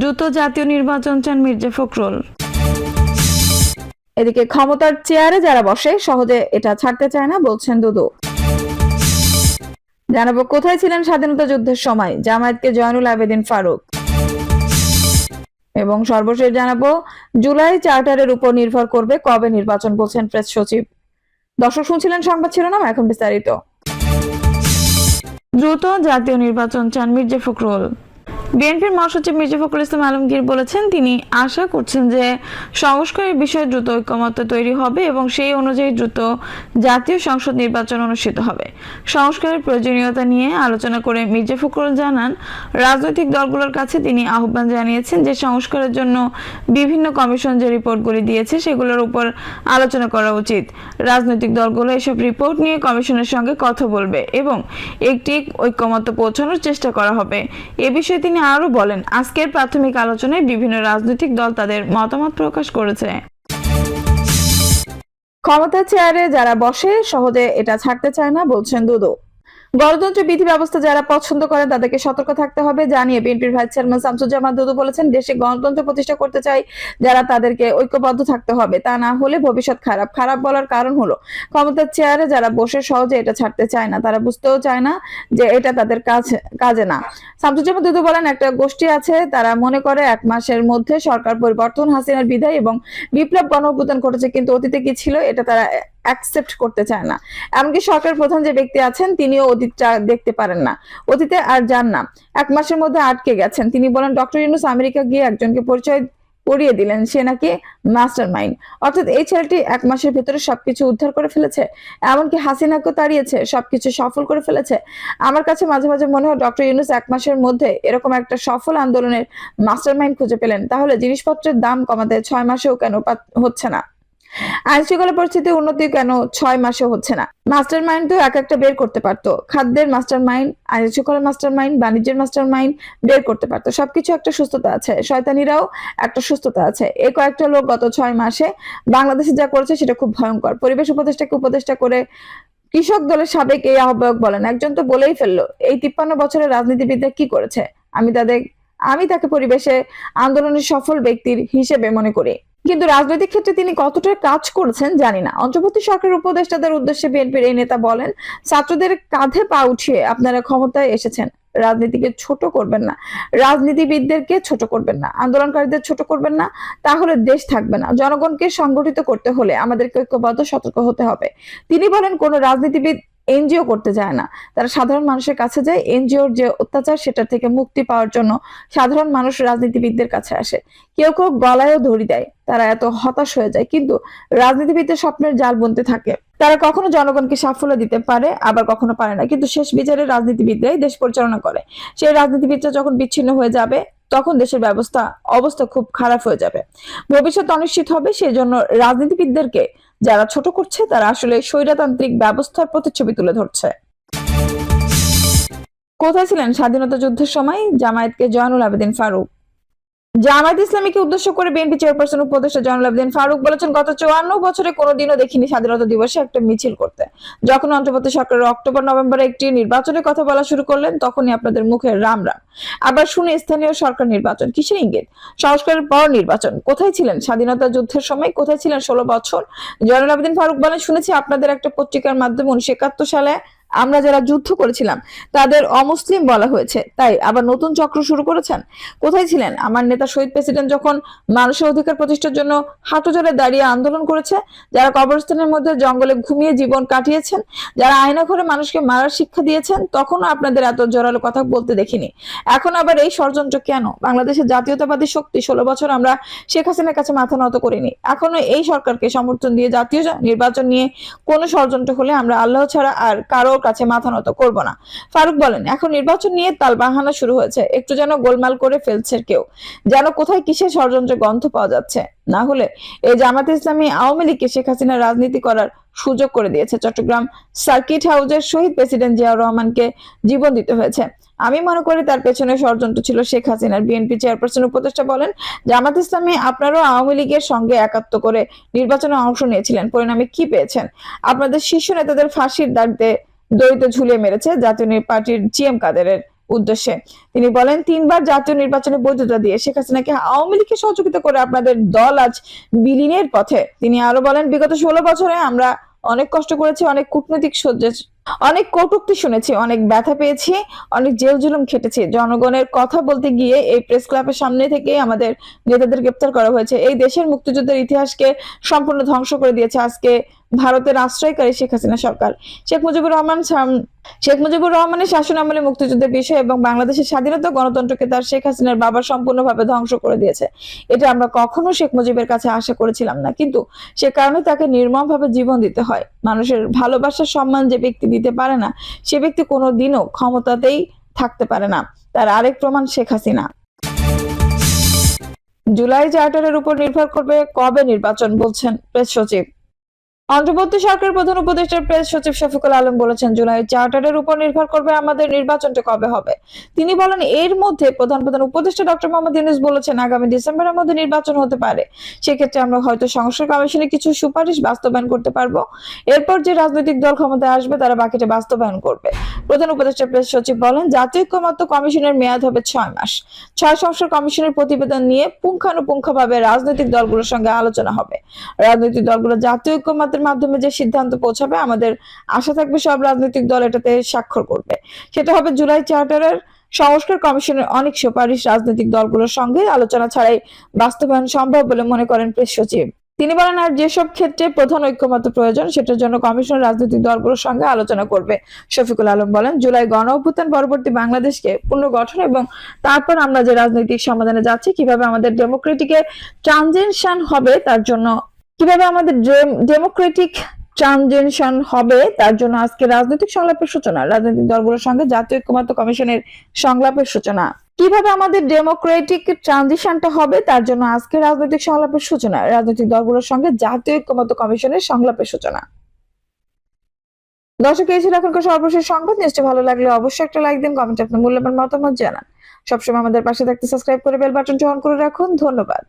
দ্রুত জাতীয় নির্বাচন চান মির্জা ফখরুল। এদিকে ক্ষমতার চেয়ারে যারা বসে সহজে এটা ছাড়তে চায় না বলছেন দুদু। জানাব কোথায় ছিলেন স্বাধীনতা যুদ্ধের সময়? জামায়াতকে জয়নুল আবেদিন ফারুক। এবং সর্বশেষ জানাব জুলাই চার্টারের উপর নির্ভর করবে কবে নির্বাচন বলছেন প্রেস সচিব। দর্শক শুনছিলেন সংবাদ শিরোনাম এখন বিস্তারিত। দ্রুত জাতীয় নির্বাচন চান মির্জা ফখরুল। বিএনপির মহাসচিব মির্জা ফখরুল ইসলাম আলমগীর বলেছেন, তিনি আশা করছেন যে সংস্কারের বিষয়ে দ্রুত ঐক্যমত্য তৈরি হবে এবং সেই অনুযায়ী দ্রুত জাতীয় সংসদ নির্বাচন অনুষ্ঠিত হবে। সংস্কারের প্রয়োজনীয়তা নিয়ে আলোচনা করে মির্জা ফখরুল জানান, রাজনৈতিক দলগুলোর কাছে তিনি আহ্বান জানিয়েছেন যে সংস্কারের জন্য বিভিন্ন কমিশন যে রিপোর্টগুলি দিয়েছে সেগুলোর উপর আলোচনা করা উচিত। রাজনৈতিক দলগুলো এসব রিপোর্ট নিয়ে কমিশনের সঙ্গে কথা বলবে এবং একটি ঐক্যমত্য পৌঁছানোর চেষ্টা করা হবে। এ বিষয়ে তিনি আরও বলেন, আজকের প্রাথমিক আলোচনায় বিভিন্ন রাজনৈতিক দল তাদের মতামত প্রকাশ করেছে। ক্ষমতার চেয়ারে যারা বসে, সহজে এটা ছাড়তে চায় না, বলছেন দুদু গণতন্ত্র বিধি ব্যবস্থা যারা পছন্দ করে তাদেরকে সতর্ক থাকতে হবে। জানিয়ে বিএনপির ভাইস চেয়ারম্যান শামসুজ্জামান দুদু বলেছেন, দেশে গণতন্ত্র প্রতিষ্ঠা করতে চাই, যারা তাদেরকে ঐক্যবদ্ধ থাকতে হবে। তা না হলে ভবিষ্যৎ খারাপ। খারাপ বলার কারণ হলো, ক্ষমতার চেয়ারে যারা বসে সহজে এটা ছাড়তে চায় না, তারা বুঝতেও চায় না যে এটা তাদের কাজ, কাজে না। শামসুজ্জামান দুদু বলেন, একটা গোষ্ঠী আছে, তারা মনে করে এক মাসের মধ্যে সরকার পরিবর্তন, হাসিনার বিদায় এবং বিপ্লব গণঅভ্যুত্থান ঘটেছে, কিন্তু অতীতে কি ছিল, এটা তারা অ্যাকসেপ্ট করতে চায় না। এমনকি সরকার প্রধান যে ব্যক্তি আছেন, তিনিও অতীতটা দেখতে পারেন না। অতীতে আর যান না। এক মাসের মধ্যে আটকে গেছেন। তিনি বলেন, ডক্টর ইউনুস আমেরিকা গিয়ে একজনকে পরিচয় করিয়ে দিলেন। সে নাকি মাস্টার মাইন্ড অর্থাৎ এই ছেলেটি এক মাসের ভেতরে সবকিছু উদ্ধার করে ফেলেছে। এমনকি হাসিনাকে তাড়িয়েছে, সবকিছু সফল করে ফেলেছে। আমার কাছে মাঝে মাঝে মনে হয়, ডক্টর ইউনুস এক মাসের মধ্যে এরকম একটা সফল আন্দোলনের মাস্টার মাইন্ড খুঁজে পেলেন। তাহলে জিনিসপত্রের দাম কমাতে ছয় মাসেও কেন হচ্ছে না? আইন শৃঙ্খলা পরিস্থিতির উন্নতি কেন ছয় মাসে হচ্ছে না? মাস্টার মাইন্ড তো এক একটা বের করতে পারতো। খাদ্যের মাস্টার মাইন্ড আইন শৃঙ্খলা মাস্টার মাইন্ড বাণিজ্যের মাস্টার মাইন্ড বের করতে পারতো। সবকিছু একটা সুস্থতা আছে, শয়তানিরাও একটা সুস্থতা আছে। এই কয়েকটা লোক গত ছয় মাসে বাংলাদেশে যা করেছে সেটা খুব ভয়ঙ্কর। পরিবেশ উপদেষ্টাকে উপদেষ্টা করে কৃষক দলের সাবেক এই আহ্বায়ক বলেন, একজন তো বলেই ফেলল, এই তিপ্পান্ন বছরের রাজনীতিবিদরা কি করেছে? আমি তাদের, আমি তাকে পরিবেশে আন্দোলনের সফল ব্যক্তির হিসেবে মনে করি। কিন্তু রাজনৈতিক ক্ষেত্রে তিনি কতটা কাজ করেছেন জানি না। অন্তর্বর্তী সরকারের উপদেষ্টাদের উদ্দেশ্যে বিএনপির এই নেতা বলেন, ছাত্রদের কাঁধে পা উঠিয়ে আপনারা ক্ষমতায় এসেছেন। রাজনীতিকে ছোট করবেন না। রাজনীতিবিদদেরকে ছোট করবেন না। আন্দোলনকারীদের ছোট করবেন না। তাহলে দেশ থাকবে না। জনগণকে সংগঠিত করতে হলে আমাদেরকে ঐক্যবদ্ধ, সতর্ক হতে হবে। তিনি বলেন, কোন রাজনীতিবিদ এনজিও করতে যায় না। তারা সাধারণ মানুষের কাছে যায়, এনজিওর যে অত্যাচার সেটা থেকে মুক্তি পাওয়ার জন্য সাধারণ মানুষ রাজনীতিবিদদের কাছে আসে। কেউ কেউ গলায়ও ধরি দেয়, তারা এত হতাশ হয়ে যায়। কিন্তু রাজনীতিবিদদের স্বপ্নের জাল বুনতে থাকে। তারা কখনো জনগণকে সাফল্য দিতে পারে, আবার কখনো পারে না। কিন্তু শেষ বিচারে রাজনীতিবিদরাই দেশ পরিচালনা করে। সেই রাজনীতিবিদরা যখন বিচ্ছিন্ন হয়ে যাবে, তখন দেশের ব্যবস্থা, অবস্থা খুব খারাপ হয়ে যাবে। ভবিষ্যৎ অনিশ্চিত হবে সেই জন্য রাজনীতিবিদদেরকে যারা ছোট করছে, তারা আসলে স্বৈরতান্ত্রিক ব্যবস্থার প্রতিচ্ছবি তুলে ধরছে। কোথায় ছিলেন স্বাধীনতা যুদ্ধের সময়? জামায়াতকে জয়নুল আবেদিন ফারুক। জামায়াত ইসলামীকে উদ্দেশ্য করে বিএনপি চেয়ারপারসন উপদেষ্টা জয়নুল আবেদিন ফারুক বলেছেন, গত চুয়ান্ন বছরে কোনোদিনও দেখিনি স্বাধীনতা দিবসে একটা মিছিল করতে। যখন অন্তর্বর্তী সরকারের অক্টোবর, নভেম্বরে একটি নির্বাচনের কথা বলা শুরু করলেন, তখনই আপনাদের মুখে রাম রাম। আবার শুনে স্থানীয় সরকার নির্বাচন কিসের ইঙ্গিত? সংস্কারের পর নির্বাচন। কোথায় ছিলেন স্বাধীনতা যুদ্ধের সময়? কোথায় ছিলেন ষোলো বছর? জয়নুল আবেদিন ফারুক বলেন, শুনেছি আপনাদের একটা পত্রিকার মাধ্যমে উনিশশো একাত্তর সালে আমরা যারা যুদ্ধ করেছিলাম, তাদের অমুসলিম বলা হয়েছে। তাই আবার নতুন চক্র শুরু করেছেন? কোথায় ছিলেন? আমার নেতা শহীদ প্রেসিডেন্ট যখন মানুষের অধিকার প্রতিষ্ঠার জন্য হাঁটু জোরে দাঁড়িয়ে আন্দোলন করেছে, যারা কবরস্থানের মধ্যে জঙ্গলে ঘুমিয়ে জীবন কাটিয়েছেন, যারা আয়না ঘরে মানুষকে মারার শিক্ষা দিয়েছেন, তখনও আপনাদের এত জোরালো কথা বলতে দেখিনি। এখন আবার এই ষড়যন্ত্র কেন? বাংলাদেশের জাতীয়তাবাদী শক্তি ষোলো বছর আমরা শেখ হাসিনার কাছে মাথা নত করিনি। এখনও এই সরকারকে সমর্থন দিয়ে জাতীয় নির্বাচন নিয়ে কোনো ষড়যন্ত্র হলে আমরা আল্লাহ ছাড়া আর কারোর কাছে মাথা নত করব না। ফারুক বলেন, এখন নির্বাচন নিয়ে তাল বাহানা শুরু হয়েছে। একটু যেন গোলমাল করে ফেলছে কেউ। যেন কোথায় কিসের ষড়যন্ত্রের গন্ধ পাওয়া যাচ্ছে। না হলে এই জামাত ইসলামী আওয়ামী লীগকে শেখ হাসিনা রাজনীতি করার সুযোগ করে দিয়েছে। চট্টগ্রাম সার্কিট হাউসের শহীদ প্রেসিডেন্ট জিয়াউর রহমানকে জীবন দিতে হয়েছে। আমি মনে করি তার পেছনে ষড়যন্ত্র ছিল শেখ হাসিনার। বিএনপি চেয়ারপারসন, উপদেষ্টা বলেন, জামাত ইসলামী আপনারও আওয়ামী লীগের সঙ্গে একাত্ম করে নির্বাচনে অংশ নিয়েছিলেন। পরিণামে কি পেয়েছেন? আপনাদের শীর্ষ নেতাদের ফাঁসির দাঁড়িতে দড়িতে ঝুলিয়ে মেরেছে জাতীয় পার্টির জিএম কাদেরের উদ্দেশ্যে। তিনি বলেন, তিনবার জাতীয় নির্বাচনে বৈধতা দিয়ে শেখ হাসিনাকে আওয়ামী লীগকে সহযোগিতা করে আপনাদের দল আজ বিলীনের পথে। তিনি আরও বলেন, বিগত ষোলো বছরে আমরা অনেক কষ্ট করেছি, অনেক কূটনৈতিক সহ্য, অনেক কটূক্তি শুনেছি, অনেক ব্যথা পেয়েছি, অনেক জেল জুলুম খেটেছি। জনগণের কথা বলতে গিয়ে এই প্রেস ক্লাবের সামনে থেকে আমাদের নেতাদের গ্রেপ্তার করা হয়েছে। এই দেশের মুক্তিযুদ্ধের ইতিহাসকে সম্পূর্ণ ধ্বংস করে দিয়েছে আজকে ভারতের আশ্রয়কারী শেখ হাসিনা সরকার। শেখ মুজিবুর রহমান শেখ মুজিবুর রহমানের শাসন আমলে মুক্তিযুদ্ধের বিষয় এবং বাংলাদেশের স্বাধীনতা গণতন্ত্রকে তার শেখ হাসিনার বাবা সম্পূর্ণভাবে ধ্বংস করে দিয়েছে। এটা আমরা কখনো শেখ মুজিবের কাছে আশা করেছিলাম না। কিন্তু সে কারণে তাকে নির্মমভাবে জীবন দিতে হয়। মানুষের ভালোবাসার সম্মান যে ব্যক্তি দিতে পারে না, সে ব্যক্তি কোনো দিনও ক্ষমতাতেই থাকতে পারে না। তার আরেক প্রমাণ শেখ হাসিনা। জুলাই চার্টারের উপর নির্ভর করবে কবে নির্বাচন বলছেন প্রেস সচিব। অন্তর্বর্তী সরকার প্রধান উপদেষ্টা প্রেস সচিব শফিকুল আলম বলেছেন, জুলাই চার্টারের উপর নির্ভর করবে আমাদের নির্বাচনটা কবে হবে। তিনি বলেন, এর মধ্যে প্রধান প্রধান উপদেষ্টা ডক্টর মোহাম্মদ ইউনুস বলেছেন, আগামী ডিসেম্বরের মধ্যে নির্বাচন হতে পারে। সেক্ষেত্রে আমরা হয়তো সংস্কার কমিশনে কিছু সুপারিশ বাস্তবায়ন করতে পারব। এরপর যে রাজনৈতিক দল ক্ষমতায় আসবে, তারা বাকিটা বাস্তবায়ন করবে। প্রধান উপদেষ্টা প্রেস সচিব বলেন, জাতীয় ঐক্যমত্য কমিশনের মেয়াদ হবে ছয় মাস। ছয় সংস্কার কমিশনের প্রতিবেদন নিয়ে পুঙ্খানুপুঙ্খভাবে রাজনৈতিক দলগুলোর সঙ্গে আলোচনা হবে। রাজনৈতিক দলগুলো জাতীয় ঐক্যমত্যের মাধ্যমে যে সিদ্ধান্ত পৌঁছাবে, আমাদের আশা থাকবে সব রাজনৈতিক দল এটাতে স্বাক্ষর করবে। সেটা হবে জুলাই চার্টারের সংস্কার কমিশনের অনেক সুপারিশ রাজনৈতিক দলগুলোর সঙ্গে। আলোচনা ছাড়াই বাস্তবায়ন সম্ভব বলে মনে করেন প্রেস সচিব। তিনি বলেন, আর যেসব ক্ষেত্রে প্রধান ঐক্যমত প্রয়োজন, সেটার জন্য কমিশন রাজনৈতিক দলগুলোর সঙ্গে আলোচনা করবে। শফিকুল আলম বলেন, জুলাই গণ অভ্যুত্থান পরবর্তী বাংলাদেশকে পুনর্গঠন এবং তারপর আমরা যে রাজনৈতিক সমাধানে যাচ্ছি, কীভাবে আমাদের ডেমোক্রেটিকে ট্রানজেকশন হবে, তার জন্য কীভাবে আমাদের ডেমোক্রেটিক ট্রানজেকশন হবে, তার জন্য আজকে রাজনৈতিক সংলাপের সূচনা, রাজনৈতিক দলগুলোর সঙ্গে জাতীয় ঐক্যমত্য কমিশনের সংলাপের সূচনা। কীভাবে আমাদের ডেমোক্রেটিক ট্রানজিশনটা হবে, তার জন্য আজকে রাজনৈতিক সংলাপের সূচনা, রাজনৈতিক দলগুলোর সঙ্গে জাতীয় ঐক্যমত্য কমিশনের সংলাপের সূচনা। দর্শক, এই ছিল এখনকার সর্বশেষ সংবাদ। নিশ্চয়ই ভালো লাগলে অবশ্যই একটা লাইক দিন, কমেন্টে আপনার মূল্যবান মতামত জানান। সবসময় আমাদের পাশে থাকতে সাবস্ক্রাইব করে বেল বাটনটি অন করে রাখুন। ধন্যবাদ।